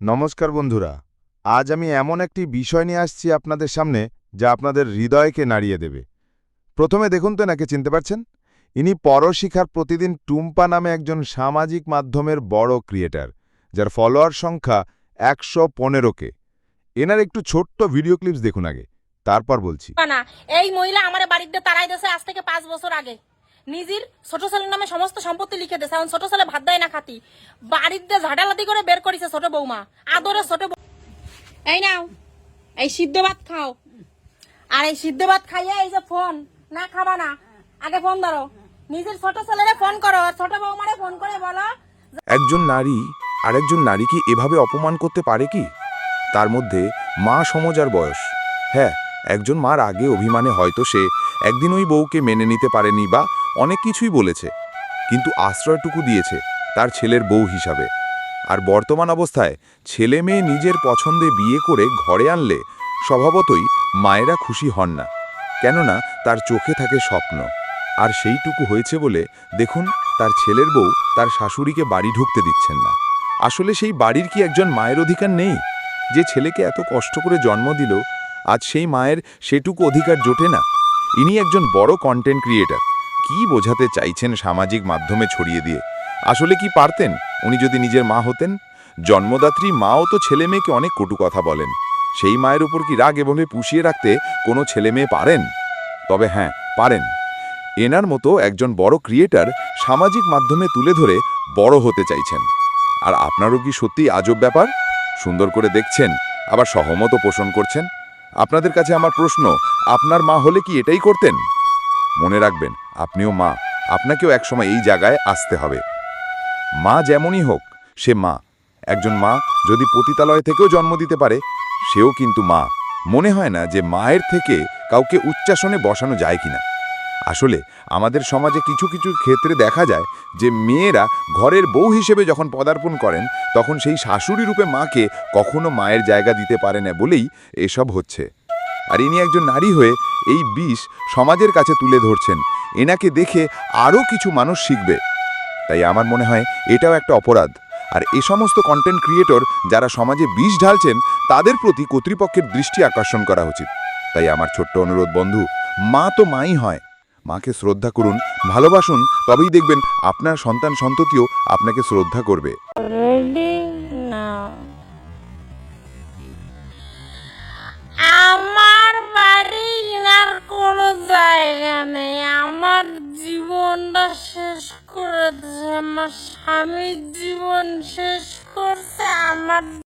নমস্কার বন্ধুরা, আজ আমি এমন একটি বিষয় নিয়ে আসছি আপনাদের সামনে যা আপনাদের হৃদয়কে নাড়িয়ে দেবে। প্রথমে দেখুন তো এনাকে চিনতে পারছেন? ইনি পরশিখার প্রতিদিন টুম্পা নামে একজন সামাজিক মাধ্যমের বড় ক্রিয়েটার, যার ফলোয়ার সংখ্যা একশো পনেরোকে এনার একটু ছোট্ট ভিডিও ক্লিপস দেখুন আগে, তারপর বলছি। এই মহিলা আমার বাড়িতে তারাই দেশে আজ থেকে পাঁচ বছর আগে। নিজের ছোট ছেলের নামে সমস্ত সম্পত্তি লিখে দেছে এখন ছোট ছেলে ভাত দেয় না খাতি। বাড়িতে ঝাঁটালাতি করে বের করেছে ছোট বৌমা। আদরে ছোট এই নাও, এই সিদ্ধ ভাত খাও। আর এই সিদ্ধ ভাত খাইয়ে এই যে ফোন, না খাবা না। আগে ফোন ধরো। নিজের ছোট ছেলেরে ফোন করো আর ছোট বৌমারে ফোন করে বলো একজন নারী, আরেকজন নারীকে এভাবে অপমান করতে পারে কি? তার মধ্যে মা সমজার বয়স। হ্যাঁ একজন মার আগে অভিমানে হয়তো সে একদিন ওই বউকে মেনে নিতে পারেনি বা অনেক কিছুই বলেছে, কিন্তু আশ্রয়টুকু দিয়েছে তার ছেলের বউ হিসাবে। আর বর্তমান অবস্থায় ছেলে মেয়ে নিজের পছন্দে বিয়ে করে ঘরে আনলে স্বভাবতই মায়েরা খুশি হন না, কেননা তার চোখে থাকে স্বপ্ন। আর সেইটুকু হয়েছে বলে দেখুন তার ছেলের বউ তার শাশুড়িকে বাড়ি ঢুকতে দিচ্ছেন না। আসলে সেই বাড়ির কি একজন মায়ের অধিকার নেই? যে ছেলেকে এত কষ্ট করে জন্ম দিল আজ সেই মায়ের সেটুকু অধিকার জোটে না। ইনি একজন বড় কন্টেন্ট ক্রিয়েটার কি বোঝাতে চাইছেন সামাজিক মাধ্যমে ছড়িয়ে দিয়ে? আসলে কি পারতেন? উনি যদি নিজের মা হতেন? জন্মদাত্রী মাও তো ছেলে মেয়েকে অনেক কটু কথা বলেন। সেই মায়ের উপর কি রাগ এভাবে পুষিয়ে রাখতে কোনো ছেলে মেয়ে পারেন? তবে হ্যাঁ পারেন। এনার মতো একজন বড় ক্রিয়েটার সামাজিক মাধ্যমে তুলে ধরে বড় হতে চাইছেন। আর আপনারও কি সত্যি আজব ব্যাপার? সুন্দর করে দেখছেন, আবার সহমতও পোষণ করছেন? আপনাদের কাছে আমার প্রশ্ন, আপনার মা হলে কি এটাই করতেন? মনে রাখবেন, আপনিও মা, আপনাকেও একসময় এই জায়গায় আসতে হবে। মা যেমনই হোক, সে মা। একজন মা যদি পতিতালয় থেকেও জন্ম দিতে পারে, সেও কিন্তু মা। মনে হয় না যে মায়ের থেকে কাউকে উচ্চাসনে বসানো যায় কিনা। আসলে আমাদের সমাজে কিছু কিছু ক্ষেত্রে দেখা যায় যে মেয়েরা ঘরের বউ হিসেবে যখন পদার্পণ করেন, তখন সেই শাশুড়ি রূপে মাকে কখনো মায়ের জায়গা দিতে পারে না বলেই এসব হচ্ছে। আর ইনি একজন নারী হয়ে এই বিষ সমাজের কাছে তুলে ধরছেন। এনাকে দেখে আরও কিছু মানুষ শিখবে। তাই আমার মনে হয় এটাও একটা অপরাধ। আর এ সমস্ত কন্টেন্ট ক্রিয়েটর যারা সমাজে বিষ ঢালছেন, তাদের প্রতি কর্তৃপক্ষের দৃষ্টি আকর্ষণ করা উচিত। তাই আমার ছোট্ট অনুরোধ, বন্ধু, মা তো মাই হয়। মাকে শ্রদ্ধা করুন, ভালোবাসুন, তবেই দেখবেন আপনার সন্তান সন্ততিও আপনাকে শ্রদ্ধা করবে। আমার বাড়ি আর কোনো জায়গা নেই। আমার জীবনটা শেষ করে আমার স্বামীর জীবন শেষ করছে। আমার